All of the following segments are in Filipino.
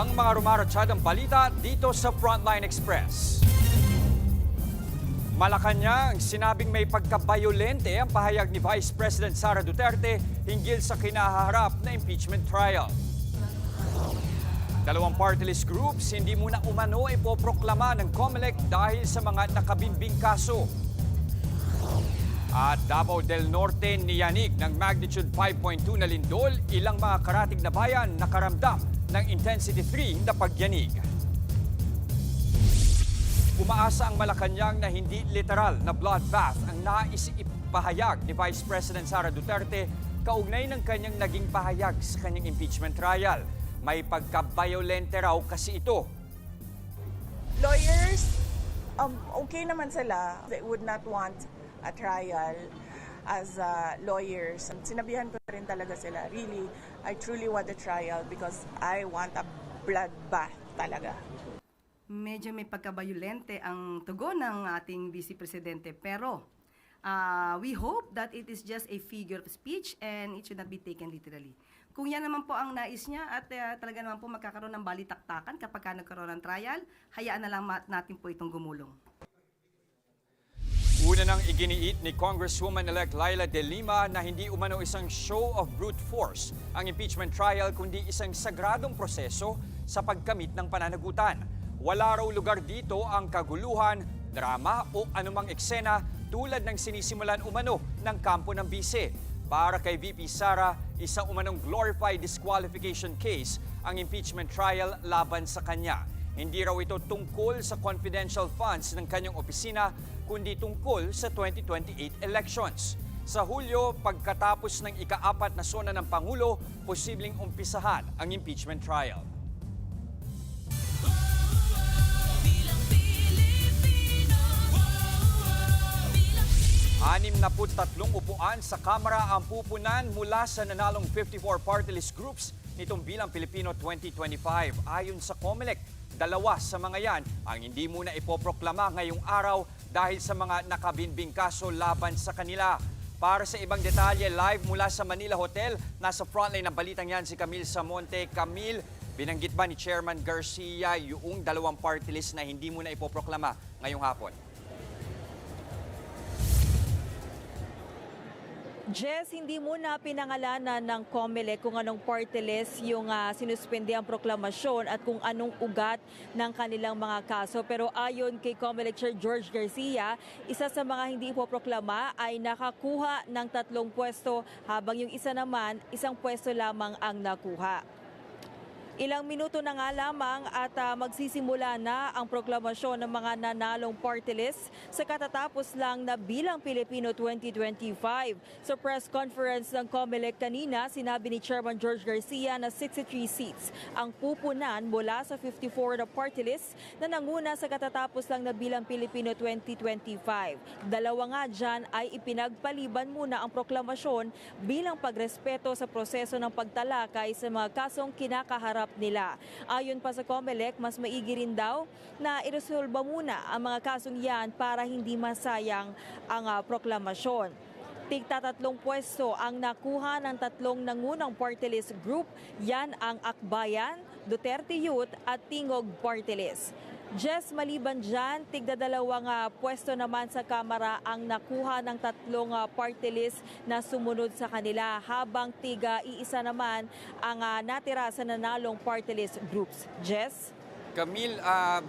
ang mga rumaratsyadang balita dito sa Frontline Express. Malacanang, sinabing may pagkabayolente ang pahayag ni Vice President Sara Duterte hinggil sa kinaharap na impeachment trial. Dalawang party groups hindi muna umano ipoproklama ng COMELEC dahil sa mga nakabimbing kaso. At Davao del Norte niyanig ng magnitude 5.2 na lindol, ilang mga karatig na bayan nakaramdam ng intensity 3 na pagyanig. Umaasa ang Malacanang na hindi literal na bloodbath ang nais ipahayag ni Vice President Sara Duterte kaugnay ng kanyang naging pahayag sa kanyang impeachment trial. May pagkabayolente raw kasi ito. lawyers, um, okay naman sila. They would not want a trial as uh, lawyers. Sinabihan ko talaga sila, really, I truly want a trial because I want a bloodbath talaga. medyo may pagkabayolente ang tugon ng ating Vice Presidente. Pero ah, we hope that it is just a figure of speech and it should not be taken literally. Kung yan naman po ang nais niya at ah, talaga naman po magkakaroon ng balitaktakan kapag ka nagkaroon ng trial, hayaan na lang natin po itong gumulong. Una nang iginiit ni Congresswoman-elect Laila De Lima na hindi umano isang show of brute force ang impeachment trial kundi isang sagradong proseso sa pagkamit ng pananagutan. Wala raw lugar dito ang kaguluhan, drama o anumang eksena tulad ng sinisimulan umano ng kampo ng bise. Para kay VP Sara, isa umanong glorified disqualification case ang impeachment trial laban sa kanya. Hindi raw ito tungkol sa confidential funds ng kanyang opisina, kundi tungkol sa 2028 elections. Sa Hulyo, pagkatapos ng ikaapat na sona ng Pangulo, posibleng umpisahan ang impeachment trial. Anim na tatlong upuan sa Kamara ang pupunan mula sa nanalong 54 party list groups nitong bilang Pilipino 2025. Ayon sa COMELEC, dalawa sa mga yan ang hindi muna ipoproklama ngayong araw dahil sa mga nakabinbing kaso laban sa kanila. Para sa ibang detalye, live mula sa Manila Hotel, nasa frontline ng balitang yan si Camille Samonte. Camille, binanggit ba ni Chairman Garcia yung dalawang party list na hindi muna ipoproklama ngayong hapon? Jess, hindi muna pinangalanan ng COMELEC kung anong party list yung uh, sinuspende ang proklamasyon at kung anong ugat ng kanilang mga kaso. Pero ayon kay COMELEC Chair George Garcia, isa sa mga hindi ipoproklama ay nakakuha ng tatlong pwesto habang yung isa naman, isang pwesto lamang ang nakuha. Ilang minuto na nga lamang at ah, magsisimula na ang proklamasyon ng mga nanalong party list sa katatapos lang na bilang Pilipino 2025. Sa press conference ng COMELEC kanina, sinabi ni Chairman George Garcia na 63 seats ang pupunan mula sa 54 na party list na nanguna sa katatapos lang na bilang Pilipino 2025. Dalawa nga dyan ay ipinagpaliban muna ang proklamasyon bilang pagrespeto sa proseso ng pagtalakay sa mga kasong kinakaharap nila. Ayon pa sa COMELEC, mas maigi rin daw na iresolba muna ang mga kasong yan para hindi masayang ang ah, proklamasyon. Tigta tatlong pwesto ang nakuha ng tatlong nangunang party list group. Yan ang Akbayan, Duterte Youth at Tingog Party List. Jess, maliban dyan, tigda dalawang ah, pwesto naman sa Kamara ang nakuha ng tatlong ah, party list na sumunod sa kanila habang tiga iisa naman ang ah, natira sa nanalong party list groups. Jess? Camille, ah,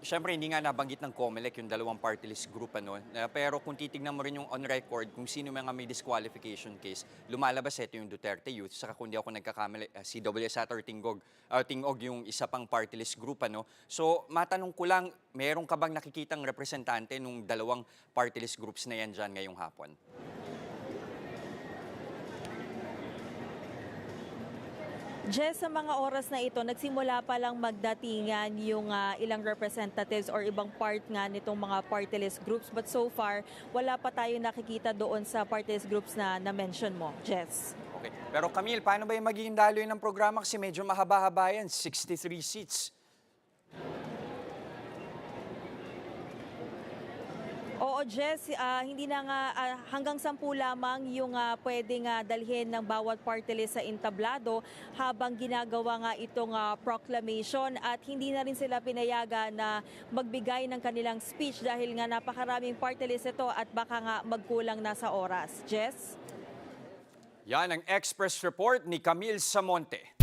syempre hindi nga nabanggit ng COMELEC yung dalawang party list group ano, pero kung titignan mo rin yung on record kung sino mga may disqualification case, lumalabas ito yung Duterte Youth, saka kung di ako nagkakamali, uh, si WSAT or Tingog, ah, Tingog yung isa pang party list group ano. So matanong ko lang, meron ka bang nakikitang representante nung dalawang party list groups na yan dyan ngayong hapon? Jess, sa mga oras na ito, nagsimula pa lang magdatingan yung ah, ilang representatives or ibang part nga nitong mga party list groups. But so far, wala pa tayo nakikita doon sa party groups na na-mention mo, Jess. Okay. Pero Camille, paano ba yung magiging daloy ng programa kasi medyo mahaba-haba yan, 63 seats. Oo, Jess, ah, hindi na nga ah, hanggang sampu lamang yung ah, pwedeng ah, dalhin ng bawat party list sa entablado habang ginagawa nga itong ah, proclamation at hindi na rin sila pinayagan na magbigay ng kanilang speech dahil nga napakaraming party list ito at baka nga magkulang na sa oras. Jess? Yan ang Express Report ni Camille Samonte.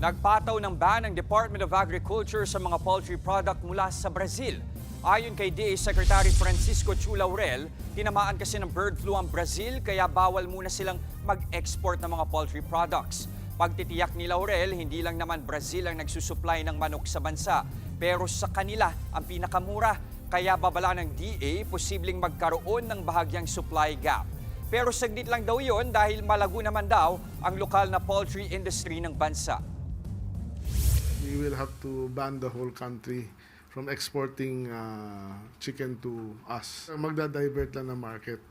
Nagpataw ng ban ng Department of Agriculture sa mga poultry product mula sa Brazil. Ayon kay DA Secretary Francisco Chu Laurel, tinamaan kasi ng bird flu ang Brazil kaya bawal muna silang mag-export ng mga poultry products. Pagtitiyak ni Laurel, hindi lang naman Brazil ang nagsusupply ng manok sa bansa, pero sa kanila ang pinakamura. Kaya babala ng DA, posibleng magkaroon ng bahagyang supply gap. Pero saglit lang daw yon dahil malago naman daw ang lokal na poultry industry ng bansa. we will have to ban the whole country from exporting uh, chicken to us. Magda-divert lang ng market.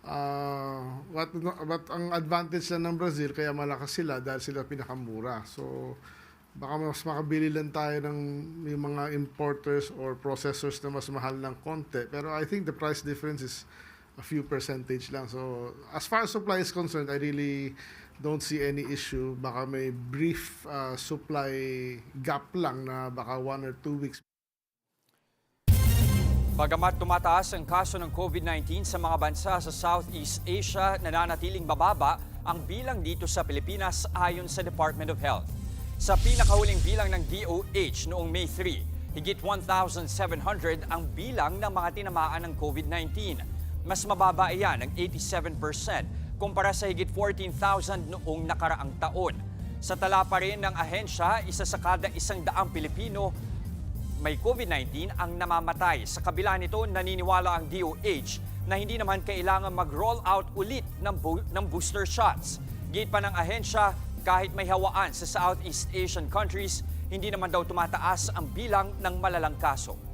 Uh, what, what ang advantage lang ng Brazil, kaya malakas sila dahil sila pinakamura. So, baka mas makabili lang tayo ng may mga importers or processors na mas mahal ng konti. Pero I think the price difference is a few percentage lang. So, as far as supply is concerned, I really don't see any issue. Baka may brief uh, supply gap lang na baka one or two weeks Bagamat tumataas ang kaso ng COVID-19 sa mga bansa sa Southeast Asia, nananatiling bababa ang bilang dito sa Pilipinas ayon sa Department of Health. Sa pinakahuling bilang ng DOH noong May 3, higit 1,700 ang bilang ng mga tinamaan ng COVID-19. Mas mababa iyan ng 87% kumpara sa higit 14,000 noong nakaraang taon. Sa tala pa rin ng ahensya, isa sa kada isang daang Pilipino may COVID-19 ang namamatay. Sa kabila nito, naniniwala ang DOH na hindi naman kailangan mag-roll out ulit ng, bo- ng booster shots. Gate pa ng ahensya, kahit may hawaan sa Southeast Asian countries, hindi naman daw tumataas ang bilang ng malalang kaso.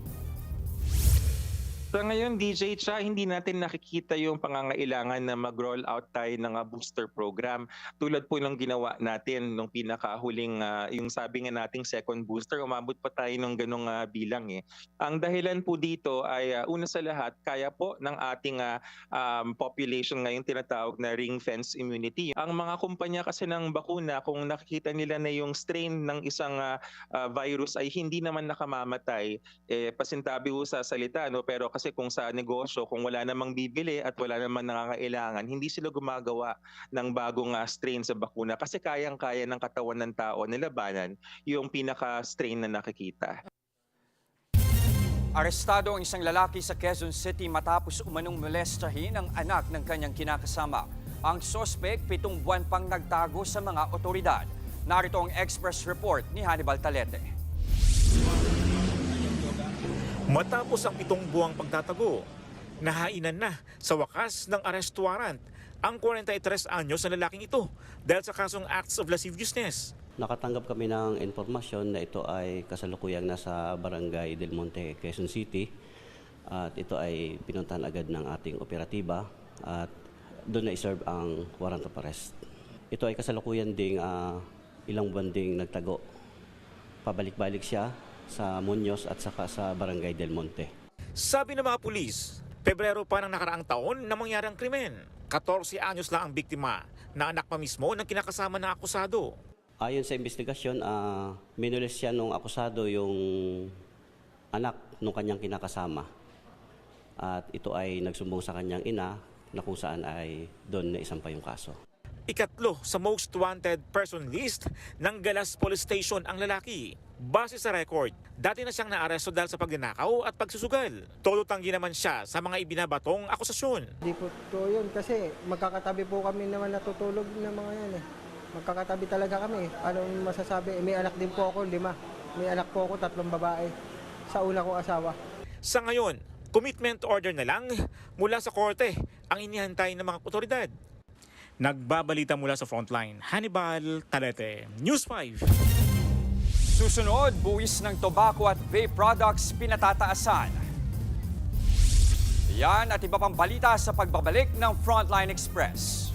Sa ngayon, DJ Cha, hindi natin nakikita yung pangangailangan na mag-roll out tayo ng ah, booster program. Tulad po ng ginawa natin nung pinakahuling, ah, yung sabi nga nating second booster, umabot pa tayo ng ganong ah, bilang eh. Ang dahilan po dito ay ah, una sa lahat, kaya po ng ating ah, um, population ngayon tinatawag na ring fence immunity. Ang mga kumpanya kasi ng bakuna, kung nakikita nila na yung strain ng isang ah, ah, virus ay hindi naman nakamamatay, eh, pasintabi ho sa salita, no? pero kasi kung sa negosyo, kung wala namang bibili at wala namang nangangailangan, hindi sila gumagawa ng bagong ah, strain sa bakuna kasi kayang-kaya ng katawan ng tao nilabanan yung pinaka-strain na nakikita. Arestado ang isang lalaki sa Quezon City matapos umanong molestahin ang anak ng kanyang kinakasama. Ang sospek, pitong buwan pang nagtago sa mga otoridad. Narito ang Express Report ni Hannibal Talete. Matapos ang pitong buwang pagtatago, nahainan na sa wakas ng arrest warrant ang 43 anyos na lalaking ito dahil sa kasong acts of lasciviousness. Nakatanggap kami ng informasyon na ito ay kasalukuyang nasa Barangay Del Monte, Quezon City. At ito ay pinuntahan agad ng ating operatiba at doon na iserve ang warrant of arrest. Ito ay kasalukuyan ding ah, ilang buwan ding nagtago. Pabalik-balik siya sa Muñoz at saka sa Barangay Del Monte. Sabi ng mga pulis, Pebrero pa ng nakaraang taon na mangyari ang krimen. 14 anyos lang ang biktima na anak pa mismo ng kinakasama ng akusado. Ayon sa investigasyon, uh, minulis siya nung akusado yung anak nung kanyang kinakasama. At ito ay nagsumbong sa kanyang ina na kung saan ay doon na isampa yung kaso. Ikatlo sa most wanted person list ng Galas Police Station ang lalaki. Base sa record, dati na siyang naaresto dahil sa pagnanakaw at pagsusugal. Todo tanggi naman siya sa mga ibinabatong akusasyon. Hindi po to yun kasi magkakatabi po kami naman natutulog ng mga yan eh. Magkakatabi talaga kami. Anong masasabi? Eh, May anak din po ako, lima. May anak po ako, tatlong babae. Sa una kong asawa. Sa ngayon, commitment order na lang mula sa korte ang inihantay ng mga otoridad. Nagbabalita mula sa frontline, Hannibal Talete, News 5. Susunod, buwis ng tobacco at vape products pinatataasan. Yan at iba pang balita sa pagbabalik ng Frontline Express.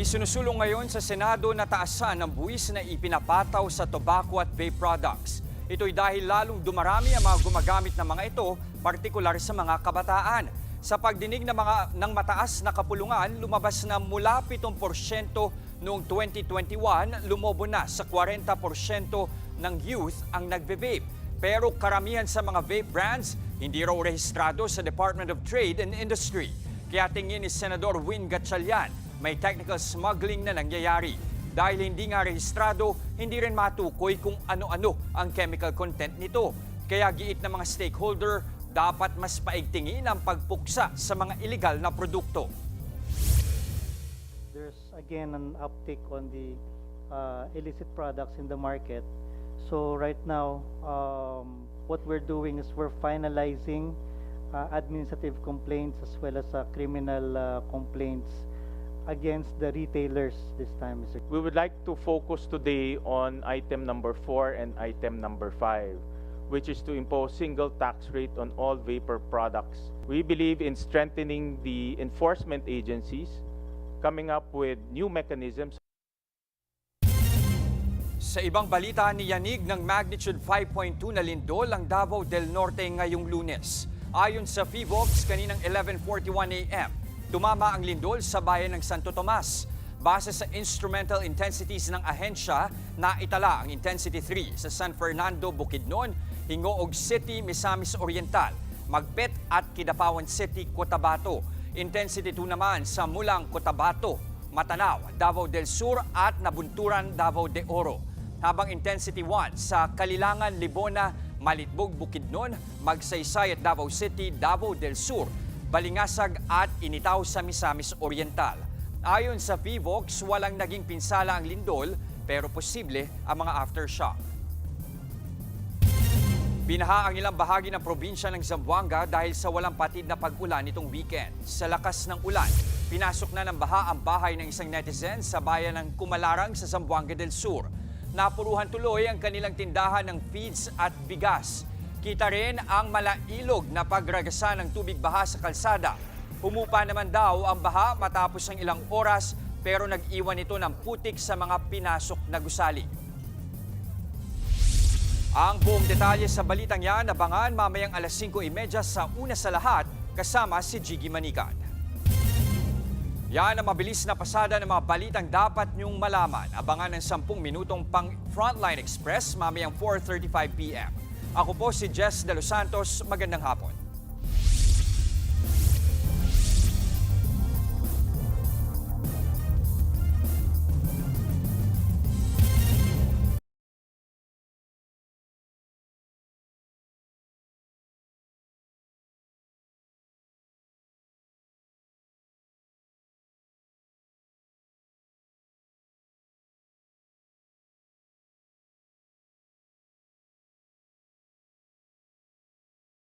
Isinusulong ngayon sa Senado na taasan ang buwis na ipinapataw sa tobacco at vape products. Ito'y dahil lalong dumarami ang mga gumagamit ng mga ito, partikular sa mga kabataan. Sa pagdinig ng mga ng mataas na kapulungan, lumabas na mula 7% noong 2021, lumobo na sa 40% ng youth ang nagbe-vape. Pero karamihan sa mga vape brands hindi raw rehistrado sa Department of Trade and Industry. Kaya tingin ni Senador Win Gatchalian, may technical smuggling na nangyayari. Dahil hindi nga rehistrado, hindi rin matukoy kung ano-ano ang chemical content nito. Kaya giit ng mga stakeholder, dapat mas paigtingin ang pagpuksa sa mga illegal na produkto. there's again an uptick on the uh, illicit products in the market. So right now, um, what we're doing is we're finalizing uh, administrative complaints as well as uh, criminal uh, complaints against the retailers this time, Mr. We would like to focus today on item number four and item number five, which is to impose single tax rate on all vapor products. We believe in strengthening the enforcement agencies, coming up with new mechanisms Sa ibang balita, niyanig ng magnitude 5.2 na lindol ang Davao del Norte ngayong lunes. Ayon sa PHIVOX, kaninang 11.41 a.m., tumama ang lindol sa bayan ng Santo Tomas. Base sa instrumental intensities ng ahensya, naitala ang intensity 3 sa San Fernando, Bukidnon, Hingoog City, Misamis Oriental, Magpet at Kidapawan City, Cotabato. Intensity 2 naman sa Mulang, Cotabato, Matanao, Davao del Sur at Nabunturan, Davao de Oro. Habang intensity 1 sa Kalilangan, Libona, Malitbog, Bukidnon, Magsaysay at Davao City, Davao del Sur, Balingasag at Initaw sa Misamis Oriental. Ayon sa PVOX, walang naging pinsala ang lindol pero posible ang mga aftershock. Binaha ang ilang bahagi ng probinsya ng Zamboanga dahil sa walang patid na pag-ulan nitong weekend. Sa lakas ng ulan, pinasok na ng baha ang bahay ng isang netizen sa bayan ng Kumalarang sa Zamboanga del Sur. Napuruhan tuloy ang kanilang tindahan ng feeds at bigas. Kita rin ang malailog na pagragasa ng tubig baha sa kalsada. Humupa naman daw ang baha matapos ng ilang oras pero nag-iwan ito ng putik sa mga pinasok na gusali. Ang buong detalye sa balitang yan, abangan mamayang alas 5.30 sa una sa lahat kasama si Jiggy Manikan. Yan ang mabilis na pasada ng mga balitang dapat niyong malaman. Abangan ng 10 minutong pang Frontline Express mamayang 4.35pm. Ako po si Jess De Los Santos. Magandang hapon.